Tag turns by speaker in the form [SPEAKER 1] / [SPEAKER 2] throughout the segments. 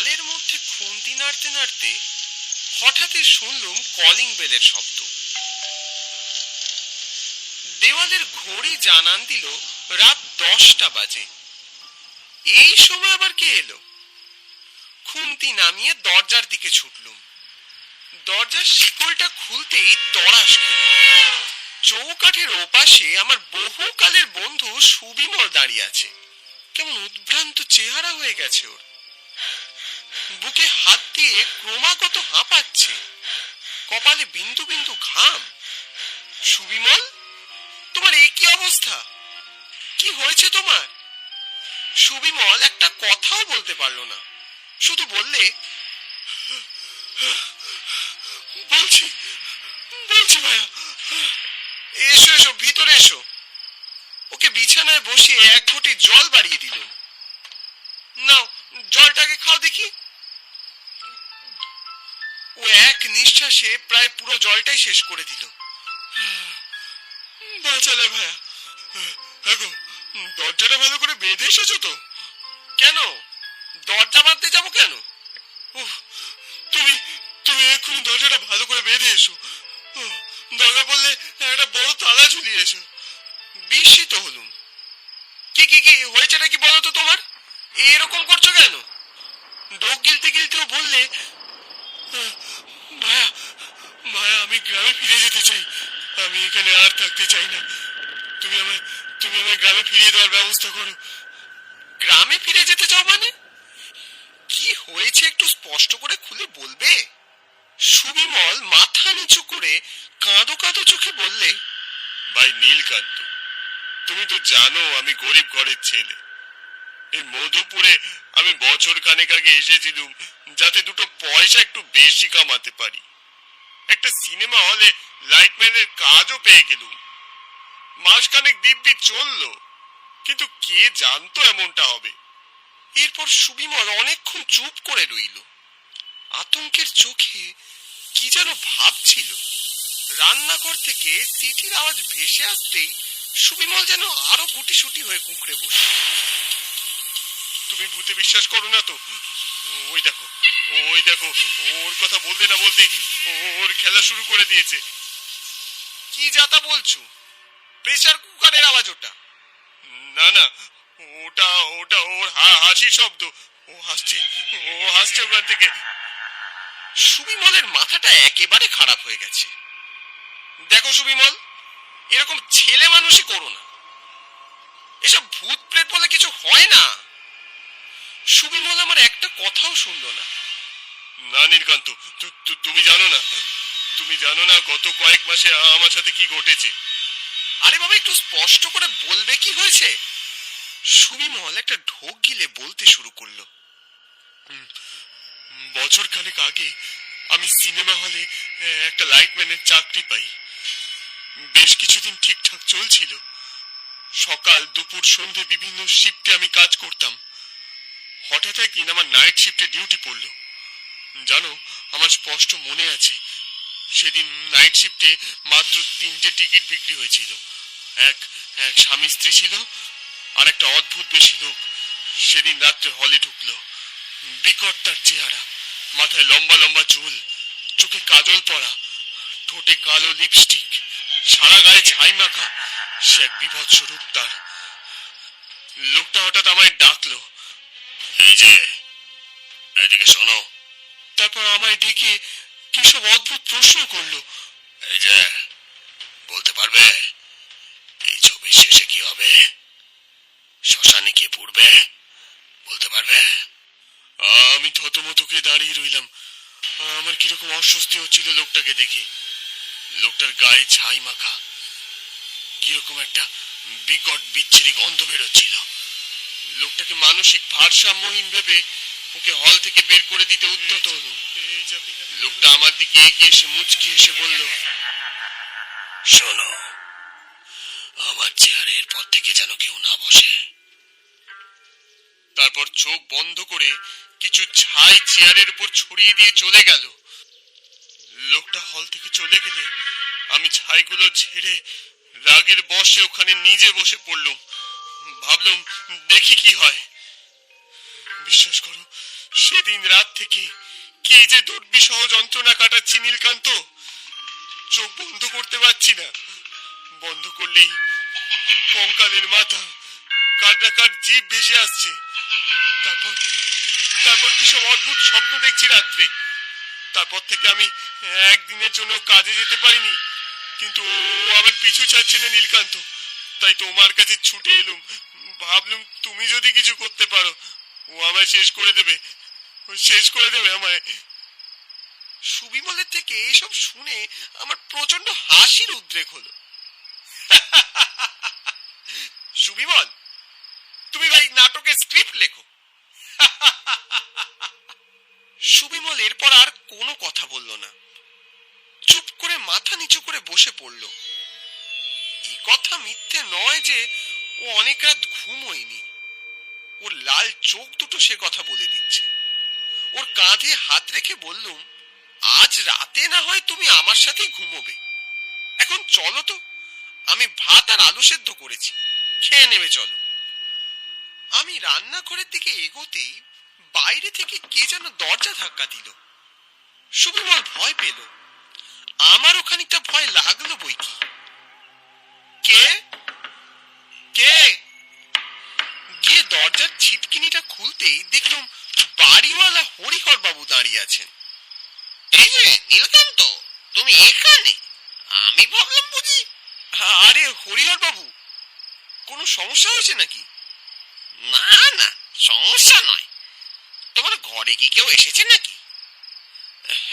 [SPEAKER 1] গালের মধ্যে খুন্তি নাড়তে নাড়তে হঠাৎই শুনলুম কলিং বেলের শব্দ। দেওয়ালের ঘড়ি জানান দিল রাত দশটা বাজে। এই সময় আবার কে এলো? খুন্তি নামিয়ে দরজার দিকে ছুটলুম। দরজার শিকলটা খুলতেই তড়াস খেল চৌকাঠের ওপাশে আমার বহুকালের বন্ধু সুবিমল দাঁড়িয়ে আছে। কেমন উদ্ভ্রান্ত চেহারা হয়ে গেছে ওর। বুকে হাত দিয়ে ক্রমাগত হাঁপাচ্ছে। কপালে বিন্দু বিন্দু ঘাম। সুবিমল, তোমার এই কি অবস্থা? কি হয়েছে তোমার? সুবিমল একটা কথাও বলতে পারল না। শুধু বললে, বলছি বলছি ভাইয়া এসো এসো, ভিতরে এসো। ওকে বিছানায় বসিয়ে এক ঘটি জল বাড়িয়ে দিল নাও, জলটাকে খাও দেখি। ও এক নিঃশ্বাসে প্রায় পুরো জলটাই শেষ করে দিল। বাঁচালে ভাইয়া এখন দরজাটা ভালো করে বেঁধে এসেছ তো? কেন? দরজা বাঁধতে যাব কেন? তুমি তুমি দরজাটা ভালো করে বেঁধে এসো। দরজা বললে একটা বড় তালা ঝুলিয়ে এসো। বিস্মিত হলুম। কি কি কি হয়েছেটা কি বলো তো তোমার? এরকম করছ কেন? ঢোক গিলতে গিলতেও বললে "আহ, ভায়া ভায়া আমি গ্রামে ফিরে যেতে চাই। আমি এখানে আর থাকতে চাই না। তুমি আমায় তুমি আমায় গ্রামে ফিরিয়ে দেওয়ার ব্যবস্থা করো। গ্রামে ফিরে যেতে চাও মানে? কি হয়েছে একটু স্পষ্ট করে খুলে বলবে? সুবিমল মাথা নিচু করে কাঁদো কাঁদো চোখে বললে ভাই নীলকান্ত তুমি তো জানো আমি গরিব ঘরের ছেলে। মধুপুরে আমি বছর খানেক আগে এসেছিলুম, যাতে দুটো পয়সা একটু বেশি কামাতে পারি। একটা সিনেমা হলে লাইটম্যানের কাজও পেয়ে গেলুম। মাসখানেক দিব্যি চলল, কিন্তু কে জানতো এমনটা হবে। এরপর সুবিমল অনেকক্ষণ চুপ করে রইল। আতঙ্কের চোখে কি যেন ভাবছিল। রান্নাঘর থেকে চিঠির আওয়াজ ভেসে আসতেই সুবিমল যেন আরও গুটি সুটি হয়ে কুঁকড়ে বসে তুমি ভূতে বিশ্বাস করো না তো? ওই দেখো ওই দেখো, ওর কথা বলতে না বলতে ওর খেলা শুরু করে দিয়েছে। কি যাতা বলছো? প্রেসার কুকারের আওয়াজ ওটা। না না, ওটা ওটা ওর হা- হাসির শব্দ। ও হাসছে ও হাসছে ওখান থেকে। সুবিমলের মাথাটা একেবারে খারাপ হয়ে গেছে। দেখো সুবিমল, এরকম ছেলে মানুষই করো না। এসব ভূত প্রেত বলে কিছু হয় না। সুবিমল আমার একটা কথাও শুনলো না। না, নীলকান্ত তুমি জানো না, তুমি জানো না গত কয়েক মাসে আমার সাথে কি ঘটেছে। আরে বাবা, একটু স্পষ্ট করে বলবে কি হয়েছে? সুবিমল একটা ঢোক গিলে বলতে শুরু করল। বছর খানেক আগে আমি সিনেমা হলে একটা লাইটম্যানের চাকরি পাই। বেশ কিছুদিন ঠিকঠাক চলছিল। সকাল, দুপুর, সন্ধে বিভিন্ন শিফটে আমি কাজ করতাম। হঠাৎ একদিন আমার নাইট শিফটে ডিউটি পড়ল। জানো, আমার স্পষ্ট মনে আছে, সেদিন নাইট শিফটে মাত্র তিনটে টিকিট বিক্রি হয়েছিল। এক এক স্বামী স্ত্রী ছিল, আর একটা অদ্ভুত বেশি লোক। সেদিন রাত্রে হলে ঢুকলো। বিকট তার চেহারা, মাথায় লম্বা লম্বা চুল, চোখে কাজল পরা, ঠোঁটে কালো লিপস্টিক সারা গায়ে ছাই মাখা, সে এক বিভৎস রূপ তার। লোকটা হঠাৎ আমায় ডাকলো। এই যে এদিকে শোনো। তারপর আমায় ডেকে কি সব অদ্ভুত প্রশ্ন করল? এই যে বলতে পারবে? এই ছবির শেষে কি হবে? শ্মশানে কে পড়বে? বলতে পারবে? আমি থতমতকে দাঁড়িয়ে রইলাম। আমার কীরকম অস্বস্তি হচ্ছিল লোকটাকে দেখে। লোকটার গায়ে ছাই মাখা। কীরকম একটা বিকট বিচ্ছিরি গন্ধ বেরোচ্ছিল। লোকটাকে মানসিক ভারসাম্যহীন ভেবে ওকে হল থেকে বের করে দিতে উদ্যত হলুম লোকটা আমার দিকে এগিয়ে এসে মুচকি এসে বলল, শোনো, আমার চেয়ারের পর থেকে যেন কেউ না বসে। তারপর চোখ বন্ধ করে কিছু ছাই চেয়ারের উপর ছড়িয়ে দিয়ে চলে গেল। লোকটা হল থেকে চলে গেলে আমি ছাইগুলো ঝেড়ে রাগের বসে ওখানে নিজে বসে পড়লুম। ভাবলুম, দেখি কি হয়। বিশ্বাস করো, সেদিন রাত থেকে কি যে দুর্বিসহ যন্ত্রণা কাটাচ্ছি নীলকান্ত, চোখ বন্ধ করতে পারছি না। বন্ধ করলেই কঙ্কালের মাথা কান্নাকার জীব ভেসে আসছে। তারপর তারপর কি সব অদ্ভুত স্বপ্ন দেখছি রাত্রে। তারপর থেকে আমি একদিনের জন্য কাজে যেতে পারিনি। কিন্তু ও আমার পিছু ছাড়ছে না নীলকান্ত। তাই তোমার কাছে ছুটে এলুম। ভাবলুম তুমি যদি কিছু করতে পারো ও আমায় শেষ করে দেবে। শেষ করে দেবে আমায়। সুবিমলের থেকে এসব শুনে আমার প্রচণ্ড হাসির উদ্রেক হলো। সুবিমল, তুমি ভাই নাটকের স্ক্রিপ্ট লেখো। সুবিমল এরপর আর কোনো কথা বলল না। চুপ করে মাথা নিচু করে বসে পড়ল। এই কথা মিথ্যে নয় যে ও অনেক রাত ঘুমোয়নি। লাল চোখ দুটো সে কথা বলে দিচ্ছে। ওর কাঁধে হাত রেখে বললুম, আজ রাতে না হয় তুমি আমার সাথেই ঘুমোবে। এখন চলো তো, আমি ভাত আর আলু সেদ্ধ করেছি। খেয়ে নেবে চলো। আমি রান্নাঘরের দিকে এগোতেই বাইরে থেকে কে যেন দরজা ধাক্কা দিল। সুবিমল ভয় পেল। আমারও খানিকটা ভয় লাগল বই কে? কে? দরজার ছিটকিনিটা খুলতেই দেখলাম বাড়িওয়ালা হরিহর বাবু দাঁড়িয়ে আছেন। এই যে নীলকান্ত তুমি এখানে? আমি ভাবলাম বুঝি আরে হরিহর বাবু কোনো সমস্যা হয়েছে নাকি? না না সমস্যা নয়। তোমার ঘরে কি কেউ এসেছে নাকি?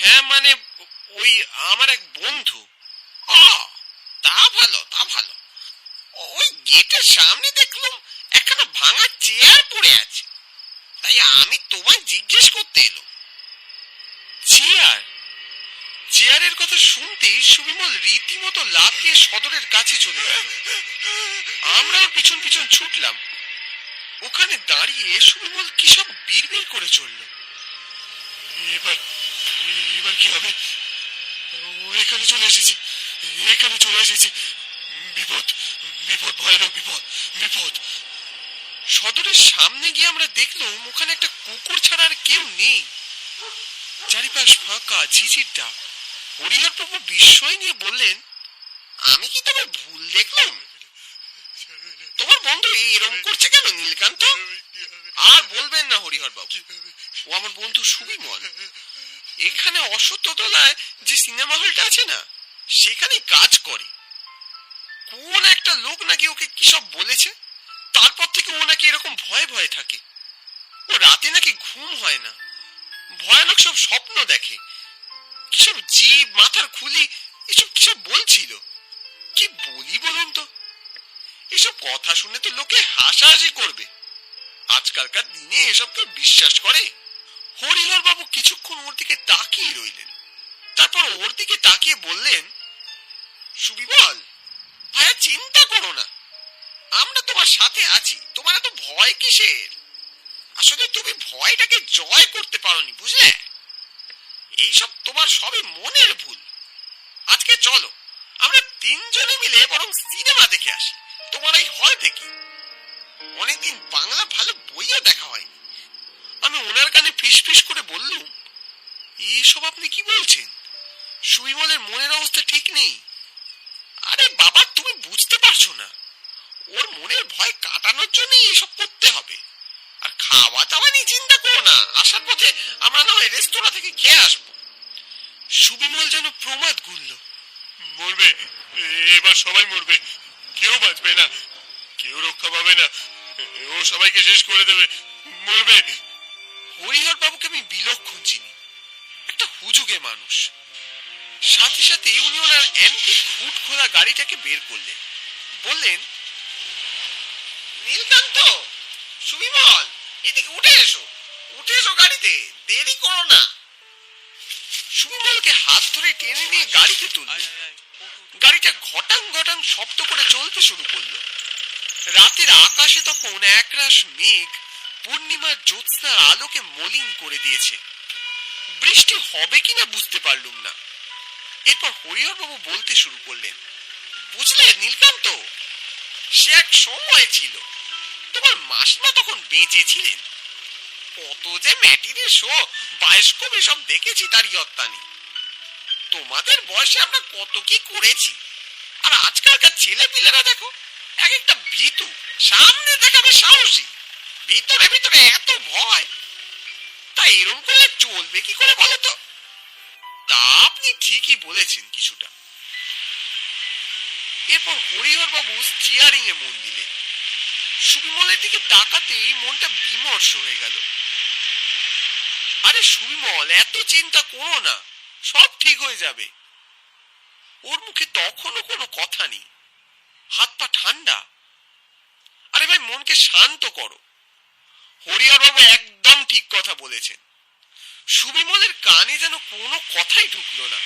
[SPEAKER 1] হ্যাঁ মানে ওই আমার এক বন্ধু। তা ভালো তা ভালো। ওই গেটের সামনে দেখলাম ভাঙা চেয়ার পড়ে আছে। তাই আমি তোমায় জিজ্ঞেস করতে এলো। চেয়ার চেয়ারের কথা শুনতেই সুবিমল রীতিমতো লাফিয়ে সদরের কাছে চলে গেল। আমরাও পিছন পিছন ছুটলাম। ওখানে দাঁড়িয়ে সুবিমল কি সব বিড়বিড় করে চলল। এবার এবার কি হবে? এখানে চলে এসেছে, এখানে চলে এসেছে। বিপদ বিপদ, ভয়ানক বিপদ বিপদ। সদরের সামনে গিয়ে আমরা দেখলাম ওখানে একটা কুকুর ছাড়া আর কেউ নেই। চারিপাশ ফাঁকা, ঝিঝির ডাক। হরিহর প্রভু বিস্ময় নিয়ে বললেন, আমি কি তোমার ভুল দেখলাম? তোমার বন্ধু এরকম করছে কেন, নীলকান্ত? আর বলবেন না হরিহর বাবু। ও আমার বন্ধু সুবিমল। এখানে অসত্যতলায় যে সিনেমা হলটা আছে না সেখানে কাজ করে। কোন একটা লোক নাকি ওকে কি সব বলেছে? তারপর থেকে ও নাকি এরকম ভয়ে ভয়ে থাকে। ও রাতে নাকি ঘুম হয় না। ভয়ানক সব স্বপ্ন দেখে। কিসব জীব, মাথার খুলি, এসব কিসব বলছিল? কি বলি বলুন তো? এসব কথা শুনে তো লোকে হাসাহাসি করবে। আজকালকার দিনে এসব কেউ বিশ্বাস করে? হরিহর বাবু কিছুক্ষণ ওর দিকে তাকিয়ে রইলেন। তারপর ওর দিকে তাকিয়ে বললেন, সুবিমল ভাইয়া চিন্তা করো না। আমরা তোমার সাথে আছি। তোমার এত ভয় কিসের? আসলে তুমি ভয়টাকে জয় করতে পারোনি, বুঝলে? এইসব তোমার সবই মনের ভুল। আজকে চলো, আমরা তিনজনে মিলে বরং সিনেমা দেখে আসি। তোমার এই হল থেকে। অনেকদিন বাংলা ভালো বইও দেখা হয়নি। আমি ওনার কানে ফিস ফিস করে বললুম এসব আপনি কি বলছেন? সুবিমলের মনের অবস্থা ঠিক নেই? আরে বাবা, তুমি বুঝতে পারছ না। ওর মনের ভয় কাটানোর জন্যই এসব করতে হবে। আর খাওয়া দাওয়া নিয়ে চিন্তা করো না আসার পথে আমরা না হয় রেস্তোরাঁ থেকে খেয়ে আসব। সুবিমল যেন প্রমাদ গুনল। মরবে এবার সবাই মরবে কেউ বাঁচবে না কেউ রক্ষা পাবে না ও সবাইকে শেষ করে দেবে মরবে। হরিহর বাবুকে আমি বিলক্ষণ চিনি একটা হুজুগে মানুষ। সাথে সাথে উনি ওনার অ্যান্টিক ফুট খোলা গাড়িটাকে বের করলেন। বললেন নীলকান্ত সুবিমল এদিকে উঠে এসো। উঠে এসো গাড়িতে দেরি করো না। সুবিমলকে হাত ধরে টেনে নিয়ে গাড়িতে তুললেন গাড়িটা ঘটাং ঘটাং শব্দ করে চলতে শুরু করল। রাতের আকাশে তখন একরাশ মেঘ পূর্ণিমার জ্যোৎস্নার আলোকে মলিন করে দিয়েছে। বৃষ্টি হবে কিনা বুঝতে পারলুম না। এরপর হরিহর বাবু বলতে শুরু করলেন বুঝলে নীলকান্ত সে এক সময় ছিল। তোমার মাসিমা তখন বেঁচে ছিলেন। কত যে ম্যাটিনে শো বায়োস্কোপ এসব দেখেছি তার ইয়ত্তা নেই তোমাদের বয়সে আমরা কত কি করেছি। আর আজকালকার ছেলে পিলেরা দেখো এক একটা ভীতু, সামনে দেখাবে সাহসী, ভিতরে ভিতরে এত ভয়। তা এরম করলে চলবে কি করে বলো তো? তা আপনি ঠিকই বলেছেন কিছুটা। এরপর হরিহর বাবু স্টিয়ারিং এ মন দিলেন। সুবিমলের দিকে তাকাতেই মনটা বিমর্ষ হয়ে গেল। আরে সুবিমল, এত চিন্তা করো না, সব ঠিক হয়ে যাবে। ওর মুখে তখনও কোনো কথা নেই। হাত পা ঠান্ডা। আরে ভাই, মনকে শান্ত করো। হরিহর বাবু একদম ঠিক কথা বলেছেন। সুবিমলের কানে যেন কোনো কথাই ঢুকলো না।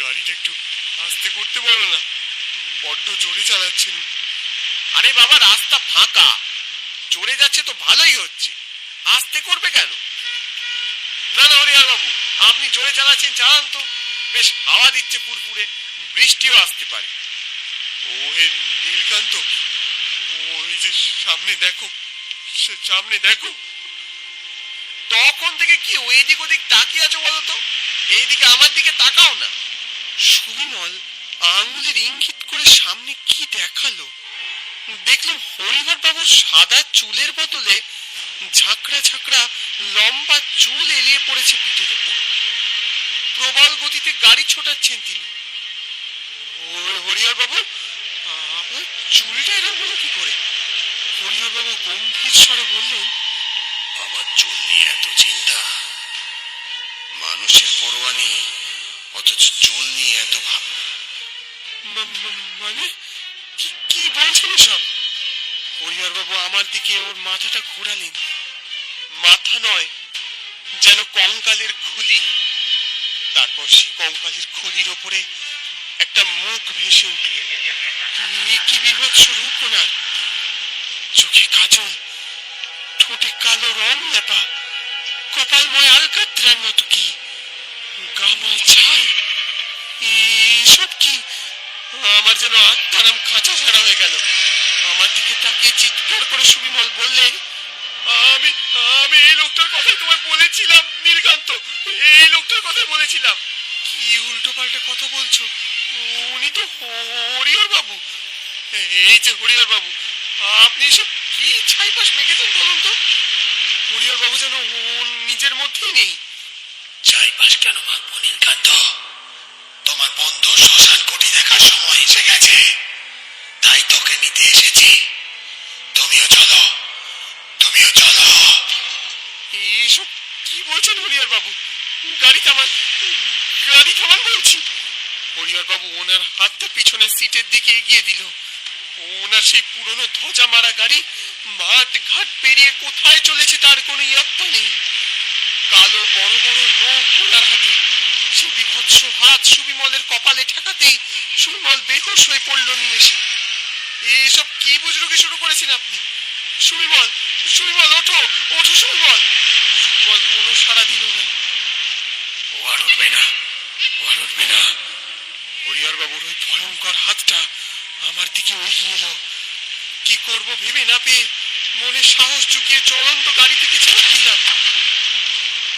[SPEAKER 1] গাড়িটা একটু আস্তে করতে বলো না। বড্ড জোরে চালাচ্ছেন। আরে বাবা, রাস্তা ফাঁকা। জোরে যাচ্ছে তো ভালোই হচ্ছে। আস্তে করবে কেন? না না হরিহর বাবু, আপনি জোরে চালাচ্ছেন, চালান তো। বেশ, হাওয়া দিচ্ছে পুরপুরে বৃষ্টিও আসতে পারে। ও হে নীলকান্ত, ওই যে সামনে দেখো, সে সামনে দেখো। তখন থেকে কি ওই দিক ওদিক তাকিয়ে আছো বলো তো? এইদিকে আমার দিকে তাকাও না। সুবিমল, আঙুলের ইঙ্গিত করে সামনে কি দেখাল? দেখলাম হরিহর বাবুর সাদা চুলের বদলে ঝাঁকড়া ঝাঁকড়া লম্বা চুল এলিয়ে পড়েছে পিঠের উপর। প্রবল গতিতে গাড়ি ছোটাচ্ছেন তিনি। হরিহর বাবু আপনার চুলটা এরকম হলো কি করে? হরিহর বাবু গম্ভীর স্বরে বললেন আমার চুল নিয়ে এত চিন্তা? মানুষের পরোয়া নেই অথচ চুল নিয়ে এত ভাব। মানে কি সব? হরিহর বাবু আমার দিকে ওর মাথাটা ঘোরালেন। মাথা নয়, যেন কঙ্কালের খুলি। তারপর সেই কঙ্কালের খুলির ওপরে একটা মুখ ভেসে উঠল কি বিভৎস রূপ ওনার চোখে কাজল, ঠোঁটে কালো রং লেপা, কপালময় আলকাত্রার মতো কি? গামায় ছাই, এসব কি আমার যেন আত্মারাম খাঁচা ছাড়া হয়ে গেল। আমার দিকে তাকিয়ে চিৎকার করে সুবিমল বললে, আমি আমি এই লোকটার কথাই তোমায় বলেছিলাম, নীলকান্ত। এই লোকটার কথাই বলেছিলাম। কি উল্টো পাল্টা কথা বলছো? উনি তো হরিহর বাবু এই যে হরিহর বাবু আপনি এসব কি ছাইপাশ মেখেছেন বলুন তো? হরিহর বাবু যেন নিজের মধ্যেই নেই। ছাইপাশ কেন মাখবো নীলকান্ত? শ্মশান কোটি দেখার সময় এসে গেছে। তাই তোকে নিতে এসেছি। তুমিও চলো। তুমিও চলো। এইসব কি বলছেন হরিহর বাবু? গাড়ি থামান গাড়ি থামান বলছি। হরিহর বাবু ওনার হাতটা পিছনের সিটের দিকে এগিয়ে দিল। ওনার সেই পুরনো ধ্বজা মারা গাড়ি মাঠ ঘাট পেরিয়ে কোথায় চলেছে তার কোনো ইয়ত্তা নেই। কালো বড় বড় নখ ওনার হাতে। সে বিভৎস হাত কপালে ঠেকাতেই সুবিমল হয়ে পড়ল নিমেষে। এইসব কি বুজরুকি শুরু করেছেন আপনি? ওঠো ওঠো কোনো সাড়া দিল না। ও আর উঠবে না, ও আর উঠবে না। ওই ভয়ঙ্কর হাতটা আমার দিকে এলো। কি করব ভেবে না পেয়ে মনে সাহস চুকিয়ে চলন্ত গাড়ি থেকে ছেড়ে দিলাম।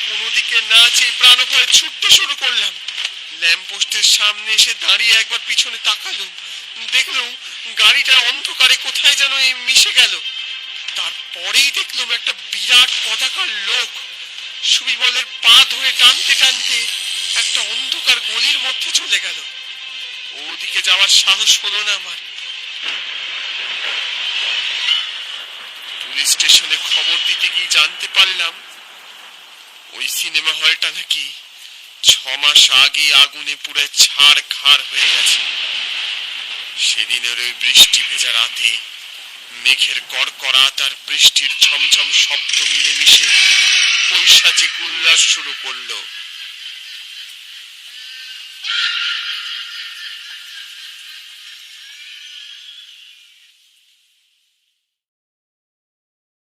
[SPEAKER 1] কোনো দিকে না চেয়ে প্রাণ ভয়ে ছুটতে শুরু করলাম। ল্যাম্পপোস্টের সামনে এসে দাঁড়িয়ে একবার পিছনে তাকালুম দেখলুম গাড়িটা অন্ধকারে কোথায় যেন মিশে গেল। তারপরেই দেখলাম একটা বিরাট পতাকার লোক। সুবিমলের পা ধরে টানতে টানতে একটা অন্ধকার গলির মধ্যে চলে গেল। ওদিকে যাওয়ার সাহস হলো না আমার। পুলিশ স্টেশনে খবর দিতে গিয়ে জানতে পারলাম, ওই সিনেমা হলটা নাকি ছ মাস আগে আগুনে পুড়ে ছাড় খাড় হয়ে গেছে। সেদিনের ওই বৃষ্টি ভেজা রাতে মেঘের কড়কড়াত তার বৃষ্টির ঝমঝম শব্দ মিলে মিশে পৈশাচিক উল্লাস শুরু করল।